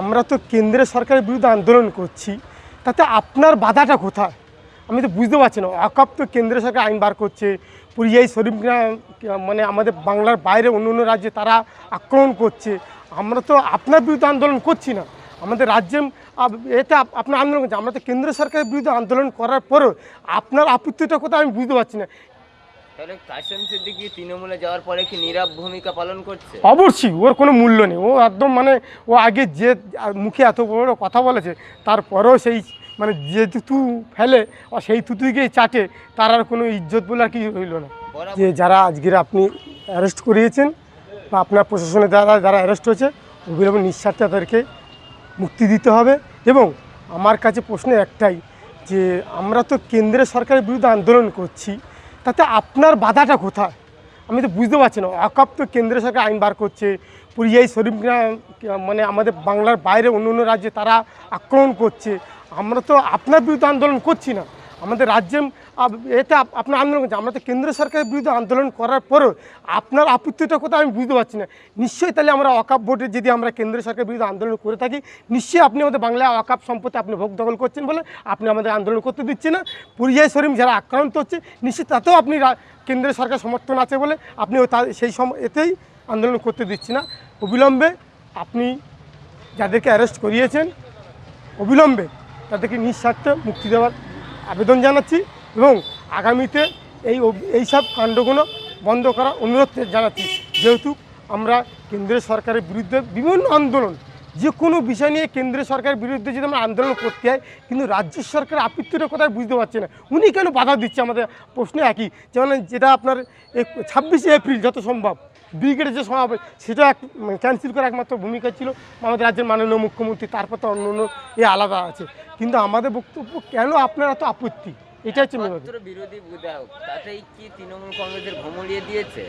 আমরা তো কেন্দ্রের সরকারের বিরুদ্ধে আন্দোলন করছি, তাতে আপনার বাধাটা কোথায়? আমি তো বুঝতে পারছি না। অকাপ তো কেন্দ্র সরকার আইন বার করছে পুরিয়াই শরীফ মানে আমাদের বাংলার বাইরে অন্য অন্য রাজ্যে তারা আক্রমণ করছে। আমরা তো আপনার বিরুদ্ধে আন্দোলন করছি না। আমাদের রাজ্যে এতে আপনার আন্দোলন করছে। আমরা তো কেন্দ্র সরকারের বিরুদ্ধে আন্দোলন করার পরেও আপনার আপত্তিটা কোথায় আমি বুঝতে পারছি না। তাহলে কাসেম সিদ্দিকি তৃণমূলে যাওয়ার পরে কি নীরব ভূমিকা পালন করছে? অবশ্যই ওর কোনো মূল্য নেই। ও একদম মানে ও আগে যে মুখে এত বড় কথা বলেছে তারপরেও সেই মানে যে তুতু ফেলে সেই তুতুইকেই চাটে তার আর কোনো ইজ্জত বলে আর কি রইল না। যে যারা আজকের আপনি অ্যারেস্ট করিয়েছেন বা আপনার প্রশাসনের দ্বারা যারা অ্যারেস্ট হয়েছে অবিলম্বে নিঃস্বার্থে তাদেরকে মুক্তি দিতে হবে। এবং আমার কাছে প্রশ্ন একটাই যে আমরা তো কেন্দ্রের সরকারের বিরুদ্ধে আন্দোলন করছি তাতে আপনার বাধাটা কোথায়? আমি তো বুঝতে পারছি না। অকাপ তো কেন্দ্র সরকার আইন বার করছে। পুরিয়াই শরীফ মানে আমাদের বাংলার বাইরে অন্য অন্য রাজ্যে তারা আক্রমণ করছে। আমরা তো আপনার বিরুদ্ধে আন্দোলন করছি না। আমাদের রাজ্যে এতে আপনার আন্দোলন করছে। আমরা তো কেন্দ্র সরকারের বিরুদ্ধে আন্দোলন করার পরেও আপনার আপত্তিটা কোথাও আমি বুঝতে পারছি না। নিশ্চয়ই তাহলে আমরা অকাপ ভোটে যদি আমরা কেন্দ্র সরকারের বিরুদ্ধে আন্দোলন করে থাকি, নিশ্চয়ই আপনি আমাদের বাংলায় অকাপ সম্পত্তি আপনি ভোগ দখল করছেন বলে আপনি আমাদের আন্দোলন করতে দিচ্ছেন না। পুরিয়াই শরীফ যারা আক্রান্ত হচ্ছে, নিশ্চয়ই তাতেও আপনি রা- কেন্দ্রের সরকার সমর্থন আছে বলে আপনি সেই সম, এতেই আন্দোলন করতে দিচ্ছি না। অবিলম্বে আপনি যাদেরকে অ্যারেস্ট করিয়েছেন, অবিলম্বে তাদেরকে নিঃস্বার্থে মুক্তি দেওয়ার আবেদন জানাচ্ছি এবং আগামীতে এই এই সব কাণ্ডগুলো বন্ধ করার অনুরোধ জানাচ্ছি। যেহেতু আমরা কেন্দ্রীয় সরকারের বিরুদ্ধে বিভিন্ন আন্দোলন যে কোনো বিষয় নিয়ে কেন্দ্রীয় সরকারের বিরুদ্ধে যদি আমরা আন্দোলন করতে হয় কিন্তু রাজ্য সরকার আপত্তিটা কোথায় বুঝতে পারছে না। উনি কেন বাধা দিচ্ছে? আমাদের প্রশ্ন একই। যেমন যেটা আপনার ছাব্বিশে এপ্রিল যত সম্ভব, ব্রিগেডের যে সমাবেশ, সেটা এক ক্যান্সেল করার একমাত্র ভূমিকা ছিল আমাদের রাজ্যের মাননীয় মুখ্যমন্ত্রী। তারপর তো অন্য অন্য এ আলাদা আছে। কিন্তু আমাদের বক্তব্য, কেন আপনার এত আপত্তি? এটা হচ্ছে কথা। মাত্র বিরোধী বিধায়ক তাতেই কি তৃণমূল কংগ্রেসের ঘুমুলিয়ে দিয়েছে?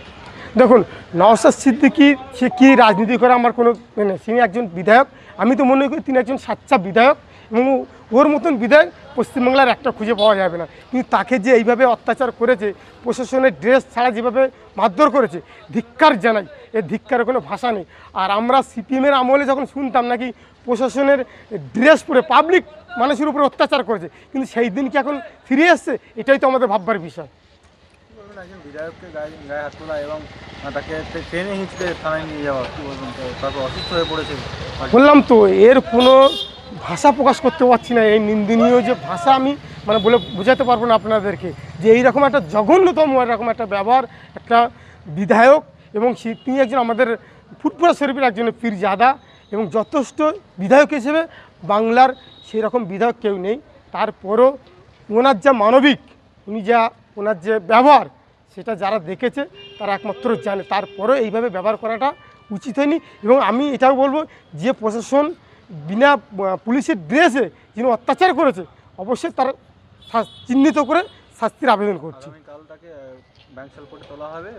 দেখুন নওসাদ সিদ্দিকি সে কী রাজনীতি করে আমার কোনো মানে তিনি একজন বিধায়ক। আমি তো মনে করি তিনি একজন সাচ্চা বিধায়ক। এবং ওর মতন বিধায়ক পশ্চিমবাংলার একটা খুঁজে পাওয়া যাবে না। কিন্তু তাকে যে এইভাবে অত্যাচার করেছে প্রশাসনের ড্রেস ছাড়া যেভাবে মারধর করেছে ধিক্কার জানাই। এ ধিক্কারের কোনো ভাষা নেই। আর আমরা সিপিএমের আমলে যখন শুনতাম নাকি প্রশাসনের ড্রেস পরে পাবলিক মানুষের উপরে অত্যাচার করেছে কিন্তু সেই দিন কি এখন ফিরে এসছে? এটাই তো আমাদের ভাববার বিষয়। একজন বিধায়ককে গায়ে গায়ে হাত তোলা এবং তাকে ট্রেনে হিঁচড়ে থানায় নিয়ে যাওয়া কী বলবেন? তারপর অসুস্থ হয়ে পড়েছে। বললাম তো এর কোনো ভাষা প্রকাশ করতে পারছি না, এই নিন্দনীয় যে ভাষা আমি মানে বলে বোঝাতে পারব না আপনাদেরকে, যে এইরকম একটা জঘন্যতম, এরকম একটা ব্যবহার, একটা বিধায়ক এবং তিনি একজন আমাদের ফুটবল শরীফের একজন পীরজাদা এবং যথেষ্ট বিধায়ক হিসেবে বাংলার সেই রকম বিধায়ক কেউ নেই। তারপরও ওনার যা মানবিক, উনি যা ওনার যে ব্যবহার, সেটা যারা দেখেছে, তারা একমাত্র জানে। তারপরেও এইভাবে ব্যবহার করাটা উচিত হয়নি এবং আমি এটাও বলব, যে প্রশাসন বিনা পুলিশের ড্রেসে যিনি অত্যাচার করেছে অবশ্যই তার চিহ্নিত করে শাস্তির আবেদন করছি। হবে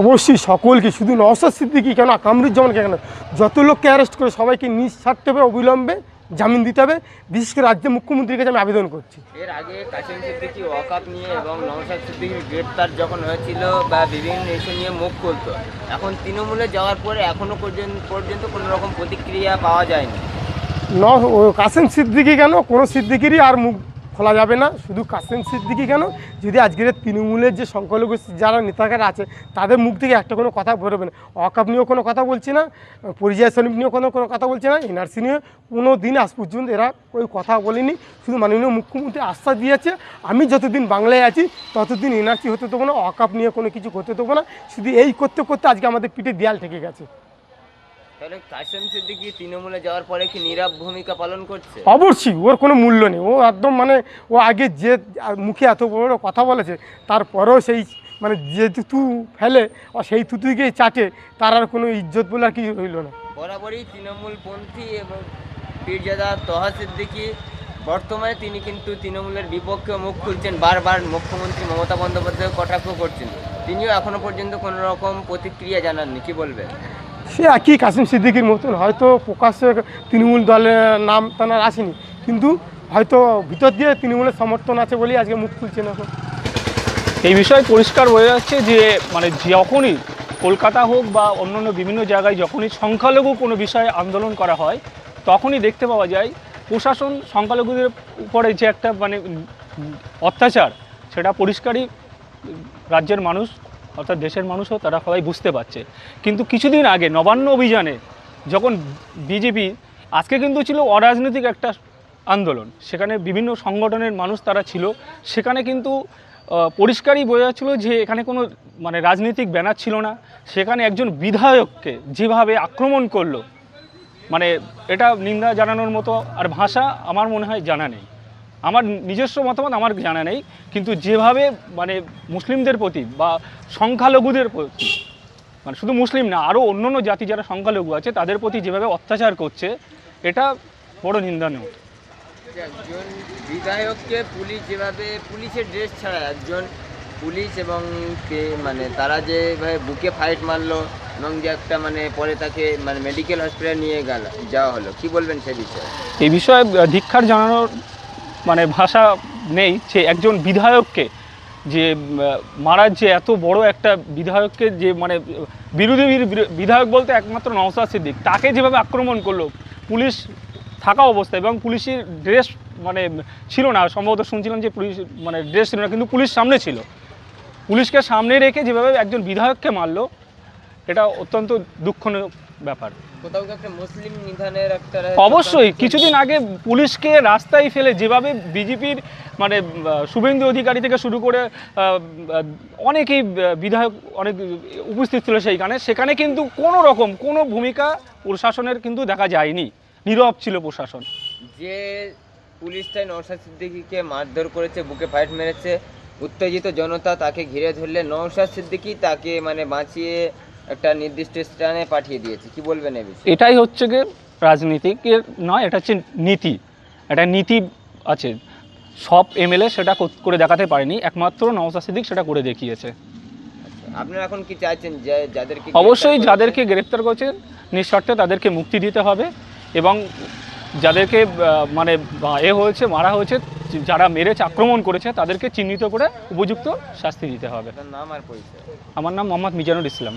অবশ্যই সকলকে শুধু নওসাদ সিদ্দিকি কেন কামরুজ্জামানকে কেন? যত লোককে অ্যারেস্ট করে সবাইকে নিঃস্বার্থে অবিলম্বে জামিন দিতে হবে। বিশেষ করে রাজ্যের মুখ্যমন্ত্রীর কাছে আমি আবেদন করছি। এর আগে কাশিম সিদ্দিকি ওয়াকাপ নিয়ে এবং নওশাদ সিদ্দিকির গ্রেপ্তার যখন হয়েছিল বা বিভিন্ন ইস্যু নিয়ে মুখ খুলতো এখন তৃণমূলে যাওয়ার পরে এখনও পর্যন্ত পর্যন্ত কোনো রকম প্রতিক্রিয়া পাওয়া যায়নি। ন কাশিম সিদ্দিকি কেন? কোনো সিদ্দিকিরই আর মুখ খোলা যাবে না, শুধু কাসেম সিদ্দিকি কেন? যদি আজকের তৃণমূলের যে সংখ্যালঘু যারা নেতাকারা আছে, তাদের মুখ থেকে একটা কোনো কথা বেরোবে না। অকাপ নিয়েও কোনো কথা বলছি না, পরিযায় শ্রমিক নিয়েও কোনো কোনো কথা বলছি না, এনআরসি নিয়ে কোনো দিন আজ পর্যন্ত এরা ওই কথা বলেনি, শুধু মাননীয় মুখ্যমন্ত্রী আশ্বাস দিয়েছে, আমি যতদিন বাংলায় আছি, ততদিন এনআরসি হতে দেবো না অকাপ নিয়ে কোনো কিছু করতে দেবো না, শুধু এই করতে করতে আজকে আমাদের পিঠে দেয়াল ঠেকে গেছে। তাহলে কাসেম সিদ্দিকি তৃণমূলে যাওয়ার পরে কি নীরব ভূমিকা পালন করছে? অবশ্যই ওর কোনো মূল্য নেই। ও একদম মানে ও আগে যে মুখে এত বড় কথা বলেছে তারপরেও সেই মানে যে তুতু ফেলে ও সেই তুতুইকেই চাটে তার আর কোনো ইজ্জত বলে আর কি রইল না। বরাবরই তৃণমূলপন্থী এবং পীরজাদা তহা সিদ্দিকি বর্তমানে তিনি কিন্তু তৃণমূলের বিপক্ষে মুখ খুলছেন বারবার মুখ্যমন্ত্রী মমতা বন্দ্যোপাধ্যায় কটাক্ষ করছেন। তিনিও এখনও পর্যন্ত কোনো রকম প্রতিক্রিয়া জানাননি কি বলবেন? সে একই কাসিম সিদ্দিকির মতন, হয়তো প্রকাশ্যে তৃণমূল দলের নাম তার আসেনি, কিন্তু হয়তো ভিতর দিয়ে তৃণমূলের সমর্থন আছে বলেই আজকে মুখ খুলছে না। এই বিষয়ে পরিষ্কার বোঝা যাচ্ছে যে মানে যখনই কলকাতা হোক বা অন্যান্য বিভিন্ন জায়গায় যখনই সংখ্যালঘু কোনো বিষয়ে আন্দোলন করা হয়, তখনই দেখতে পাওয়া যায় প্রশাসন সংখ্যালঘুদের উপরে যে একটা মানে অত্যাচার, সেটা পরিষ্কারই রাজ্যের মানুষ অর্থাৎ দেশের মানুষও তারা সবাই বুঝতে পারছে। কিন্তু কিছুদিন আগে নবান্ন অভিযানে যখন বিজেপি, আজকে কিন্তু ছিল অরাজনৈতিক একটা আন্দোলন, সেখানে বিভিন্ন সংগঠনের মানুষ তারা ছিল, সেখানে কিন্তু পরিষ্কারই বোঝা যাচ্ছিল যে এখানে কোনো মানে রাজনৈতিক ব্যানার ছিল না। সেখানে একজন বিধায়ককে যেভাবে আক্রমণ করল মানে এটা নিন্দা জানানোর মতো আর ভাষা আমার মনে হয় জানা নেই। আমার নিজস্ব মতামত আমার জানা নেই। কিন্তু যেভাবে মানে মুসলিমদের প্রতি বা সংখ্যালঘুদের প্রতি মানে শুধু মুসলিম না আরও অন্য অন্য জাতি যারা সংখ্যালঘু আছে তাদের প্রতি যেভাবে অত্যাচার করছে এটা বড় নিন্দানীয়। একজন বিধায়ককে পুলিশ যেভাবে পুলিশের ড্রেস ছাড়া একজন পুলিশ এবং কে- মানে তারা যেভাবে বুকে ফাইট মারলো এবং যে একটা মানে পরে তাকে মানে মেডিকেল হসপিটালে নিয়ে গেল যাওয়া হলো কি বলবেন সে বিষয়ে? এই বিষয়ে ধিক্ষার জানানোর মানে ভাষা নেই যে একজন বিধায়ককে যে মারার যে এত বড় একটা বিধায়ককে যে মানে বিরোধী বিধায়ক বলতে একমাত্র নওসাদ সিদ্দিক। তাকে যেভাবে আক্রমণ করল, পুলিশ থাকা অবস্থায় এবং পুলিশের ড্রেস মানে ছিল না, সম্ভবত শুনছিলাম যে পুলিশ মানে ড্রেস ছিল না, কিন্তু পুলিশ সামনে ছিল। পুলিশকে সামনে রেখে যেভাবে একজন বিধায়ককে মারলো, এটা অত্যন্ত দুঃখজনক ব্যাপার। কোথাও কি মুসলিম নিধানের একটা অবশ্যই কিছুদিন আগে পুলিশকে রাস্তায় ফেলে যেভাবে বিজেপির মানে শুভেন্দু অধিকারী থেকে শুরু করে অনেকেই বিধায়ক অনেক উপস্থিত ছিল সেইখানে সেখানে কিন্তু কোনো রকম কোনো ভূমিকা প্রশাসনের কিন্তু দেখা যায়নি। নীরব ছিল প্রশাসন। যে পুলিশটাই নৌশাদ সিদ্দিকিকে মারধর করেছে বুকে ফাইট মেরেছে উত্তেজিত জনতা তাকে ঘিরে ধরলে নৌশাদ সিদ্দিকি তাকে মানে বাঁচিয়ে একটা নির্দিষ্ট স্থানে পাঠিয়ে দিয়েছে। কি বলবেন এ বিষয়ে? এটাই হচ্ছে গিয়ে রাজনীতিকের নয় এটা হচ্ছে নীতি। একটা নীতি আছে। সব এমএলএ সেটা করে দেখাতে পারেনি। একমাত্র নওসাদ সিদ্দিক সেটা করে দেখিয়েছে। আপনারা এখন কি চাইছেন যে যাদেরকে অবশ্যই যাদেরকে গ্রেপ্তার করেছে নিঃশর্তে তাদেরকে মুক্তি দিতে হবে এবং যাদেরকে মানে এ হয়েছে মারা হয়েছে যারা মেরেছে আক্রমণ করেছে তাদেরকে চিহ্নিত করে উপযুক্ত শাস্তি দিতে হবে। নাম আর পরিচয়? আমার নাম মোহাম্মদ মিজানুর ইসলাম।